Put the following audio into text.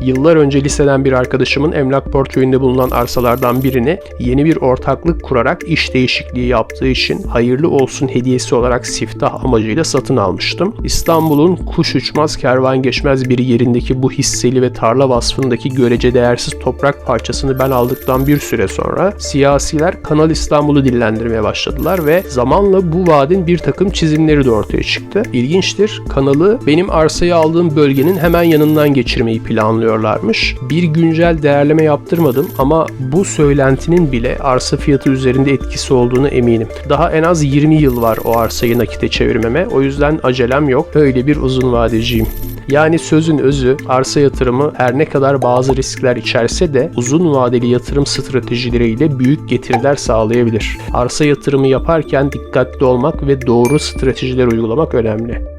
Yıllar önce liseden bir arkadaşımın emlak portföyünde bulunan arsalardan birini yeni bir ortaklık kurarak iş değişikliği yaptığı için hayırlı olsun hediyesi olarak siftah amacıyla satın almıştım. İstanbul'un kuş uçmaz kervan geçmez bir yerindeki bu hisseli ve tarla vasfındaki görece değersiz toprak parçasını ben aldıktan bir süre sonra siyasiler Kanal İstanbul'u dillendirmeye başladılar ve zamanla bu vaadin bir takım çizimleri de ortaya çıktı. İlginçtir, kanalı benim arsayı aldığım bölgenin hemen yanından geçirmeyi planlıyorlarmış. Bir güncel değerleme yaptırmadım ama bu söylentinin bile arsa fiyatı üzerinde etkisi olduğunu eminim. Daha en az 20 yıl var o arsayı nakite çevirmeme. O yüzden acelem yok. Öyle bir uzun vadeciyim. Yani sözün özü arsa yatırımı her ne kadar bazı riskler içerse de uzun vadeli yatırım stratejileriyle büyük getiriler sağlayabilir. Arsa yatırımı yaparken dikkatli olmak ve doğru stratejiler uygulamak önemli.